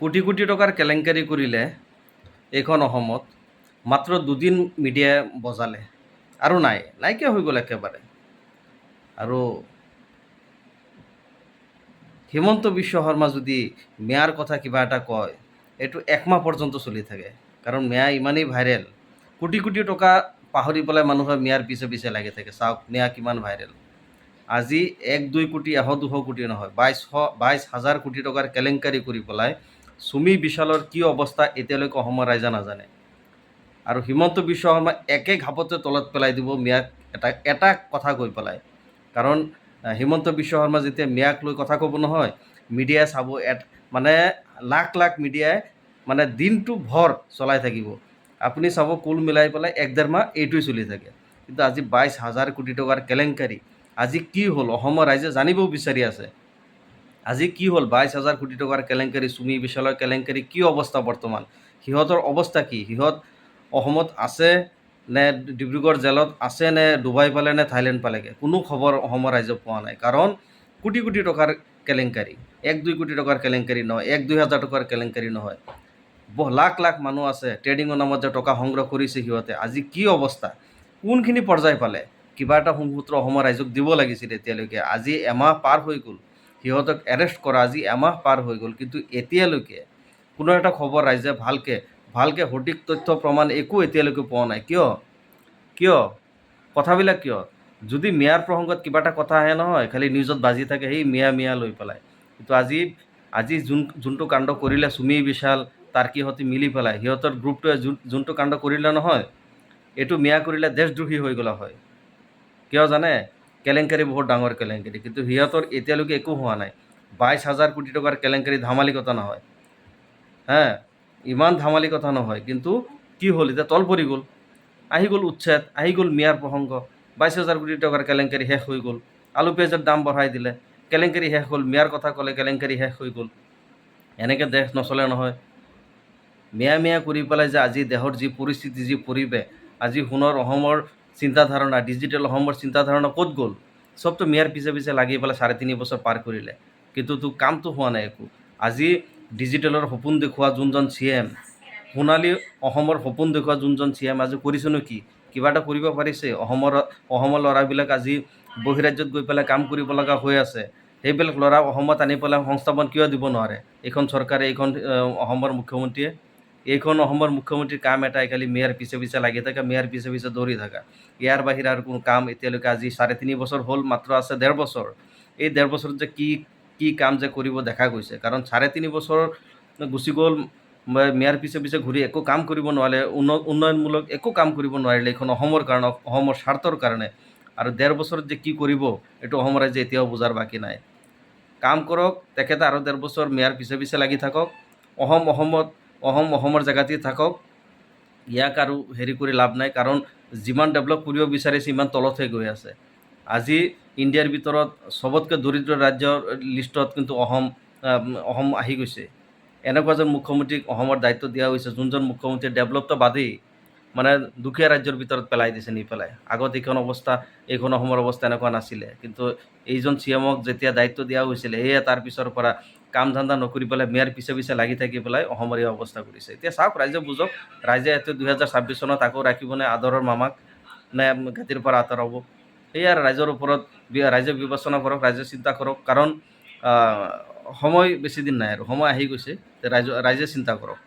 কোটি কোটি টকাৰ কেলেংকাৰী কৰিলে এইখন অসমত, মাত্ৰ দুদিন মিডিয়াই বজালে। আৰু নাই, নাইকিয়া হৈ গ'ল একেবাৰে। আৰু হিমন্ত বিশ্ব শৰ্মা যদি মেয়াৰ কথা কিবা এটা কয়, এইটো একমাহ পৰ্যন্ত চলি থাকে। কাৰণ মেয়া ইমানেই ভাইৰেল। কোটি কোটি টকা পাহৰি পেলাই মানুহে মেয়াৰ পিছে পিছে লাগি থাকে। চাওক, মেয়া কিমান ভাইৰেল। আজি এক দুই কোটি এশ দুশ কোটি নহয়, বাইছশ, বাইছ হাজাৰ কোটি টকাৰ কেলেংকাৰী কৰি পেলাই চুমি বিশালৰ কি অৱস্থা এতিয়ালৈকে অসমৰ ৰাইজে নাজানে। আৰু হিমন্ত বিশ্ব শৰ্মা একে ঘাপতে তলত পেলাই দিব মিয়াক এটা এটা কথা কৈ পেলাই। কাৰণ হিমন্ত বিশ্ব শৰ্মা যেতিয়া মিয়াক লৈ কথা ক'ব নহয়, মিডিয়াই চাব এট মানে লাখ লাখ মিডিয়াই মানে দিনটো ভৰ চলাই থাকিব। আপুনি চাব কুল মিলাই পেলাই এক ডেৰ মাহ এইটোৱে চলি থাকে। কিন্তু আজি বাইছ হাজাৰ কোটি টকাৰ কেলেংকাৰী। আজি কি হ'ল? অসমৰ ৰাইজে জানিব বিচাৰি আছে। আজি কি হ'ল? বাইছ হাজাৰ কোটি টকাৰ কেলেংকাৰী, চুমি বিশালৰ কেলেংকাৰী, কি অৱস্থা বৰ্তমান? সিহঁতৰ অৱস্থা কি? সিহঁত অসমত আছে নে ডিব্ৰুগড় জেলত আছে নে ডুবাই পালে নে থাইলেণ্ড পালেগৈ? কোনো খবৰ অসমৰ ৰাইজে পোৱা নাই। কাৰণ কোটি কোটি টকাৰ কেলেংকাৰী, এক দুই কোটি টকাৰ কেলেংকাৰী নহয়, এক দুই হাজাৰ টকাৰ কেলেংকাৰী নহয়। লাখ লাখ মানুহ আছে, ট্ৰেডিঙৰ নামত যে টকা সংগ্ৰহ কৰিছে সিহঁতে। আজি কি অৱস্থা? কোনখিনি পৰ্যায় পালে? কিবা এটা সুসূত্ৰ অসমৰ ৰাইজক দিব লাগিছিল এতিয়ালৈকে। আজি এমাহ পাৰ হৈ গ'ল। সিহঁতক এৰেষ্ট কৰা আজি এমাহ পাৰ হৈ গ'ল। কিন্তু এতিয়ালৈকে কোনো এটা খবৰ ৰাইজে ভালকৈ ভালকৈ সঠিক তথ্য প্ৰমাণ একো এতিয়ালৈকে পোৱা নাই। কিয়? কিয়? কথাবিলাক কিয়? যদি মিয়াৰ প্ৰসংগত কিবা এটা কথা আহে নহয়, খালি নিউজত বাজি থাকে, সেই মিয়া মিয়া লৈ পেলাই। কিন্তু আজি আজি যোন, যোনটো কাণ্ড কৰিলে চুমি বিশাল তাৰ্কিহঁতে মিলি পেলাই, সিহঁতৰ গ্ৰুপটোৱে যোন, যোনটো কাণ্ড কৰিলে নহয়, এইটো মিয়া কৰিলে দেশদ্ৰোহী হৈ গ'লা হয়। কিয় জানে? কেলেংকাৰী বহুত ডাঙৰ কেলেংকাৰী। কিন্তু সিহঁতৰ এতিয়ালৈকে একো হোৱা নাই। বাইছ হাজাৰ কোটি টকাৰ কেলেংকাৰী ধেমালি কথা নহয়। হে, ইমান ধেমালি কথা নহয়। কিন্তু কি হ'ল, এতিয়া তল পৰি গ'ল। আহি গ'ল উচ্ছেদ, আহি গ'ল মিয়াৰ প্ৰসংগ। বাইছ হাজাৰ কোটি টকাৰ কেলেংকাৰী শেষ হৈ গ'ল। আলু পিঁয়াজৰ দাম বঢ়াই দিলে। কেলেংকাৰী শেষ হ'ল, মিয়াৰ কথা ক'লে কেলেংকাৰী শেষ হৈ গ'ল। এনেকৈ দেশ নচলে নহয়। মিয়া মিয়া কৰি পেলাই যে আজি দেশৰ যি পৰিস্থিতি, যি পৰিৱেশ, আজি সোণৰ অসমৰ চিন্তাধাৰণা ডিজিটেল অসমৰ চিন্তাধাৰণা ক'ত গ'ল? চবতো মিয়াৰ পিছে পিছে লাগি পেলাই চাৰে তিনি বছৰ পাৰ কৰিলে। কিন্তু তো কামটো হোৱা নাই একো। আজি ডিজিটেলৰ সপোন দেখুওৱা যোনজন চি এম সোণালী অসমৰ সপোন দেখুওৱা যোনজন চি এম আজি কৰিছেনো কি? কিবা এটা কৰিব পাৰিছে। অসমৰ অসমৰ ল'ৰাবিলাক আজি বহিৰাজ্যত গৈ পেলাই কাম কৰিব লগা হৈ আছে। সেইবিলাক ল'ৰা অসমত আনি পেলাই সংস্থাপন কিয় দিব নোৱাৰে? এইখন চৰকাৰে, এইখন অসমৰ মুখ্যমন্ত্ৰীয়ে এইখন অসমৰ মুখ্যমন্ত্ৰীৰ কাম এটাই খালি মেয়ৰ পিছে পিছে লাগি থকা মেয়ৰ পিছে পিছে দৌৰি থকা। ইয়াৰ বাহিৰে আৰু কোনো কাম এতিয়ালৈকে আজি চাৰে তিনি বছৰ হ'ল, মাত্ৰ আছে ডেৰ বছৰ। এই ডেৰ বছৰত যে কি কি কাম যে কৰিব দেখা গৈছে। কাৰণ চাৰে তিনি বছৰ গুচি গ'ল মেয়ৰ পিছে পিছে ঘূৰি একো কাম কৰিব নোৱাৰিলে, উন্ন- উন্নয়নমূলক একো কাম কৰিব নোৱাৰিলে এইখন অসমৰ কাৰণে, অসমৰ স্বাৰ্থৰ কাৰণে। আৰু ডেৰ বছৰত যে কি কৰিব, এইটো অসম ৰাইজে এতিয়াও বুজাৰ বাকী নাই। কাম কৰক, তেখেতে আৰু ডেৰ বছৰ মেয়াৰ পিছে পিছে লাগি থাকক। অসম, অসমত অসম অসমৰ জেগাতেই থাকক। ইয়াক আৰু হেৰি কৰি লাভ নাই, কাৰণ যিমান ডেভেলপ কৰিব বিচাৰিছে, সিমান তলতহে গৈ আছে। আজি ইণ্ডিয়াৰ ভিতৰত চবতকৈ দৰিদ্ৰ ৰাজ্যৰ লিষ্টত কিন্তু অসম অসম আহি গৈছে। এনেকুৱা এজন মুখ্যমন্ত্ৰীক অসমৰ দায়িত্ব দিয়া হৈছে, যোনজন মুখ্যমন্ত্ৰীয়ে ডেভেলপটো বাদেই মানে দুখীয়া ৰাজ্যৰ ভিতৰত পেলাই দিছে নি পেলাই। আগত এইখন অৱস্থা, এইখন অসমৰ অৱস্থা এনেকুৱা নাছিলে। কিন্তু এইজন চি এমক যেতিয়া দায়িত্ব দিয়া হৈছিলে, সেয়ে তাৰ পিছৰ পৰা কাম ধান্দা নকৰি পেলাই মেয়াৰ পিছে পিছে লাগি থাকি পেলাই অসমৰ এই অৱস্থা কৰিছে। এতিয়া চাওক, ৰাইজে বুজক, ৰাইজে এতিয়া দুহেজাৰ ছাব্বিছ চনত আকৌ ৰাখিবনে আদৰৰ মামাক নে ঘাটিৰ পৰা আঁতৰাব? সেয়া ৰাইজৰ ওপৰত ৰাইজে বিবেচনা কৰক, ৰাইজে চিন্তা কৰক। কাৰণ সময় বেছি দিন নাই আৰু, সময় আহি গৈছে। ৰাইজ, ৰাইজে চিন্তা কৰক।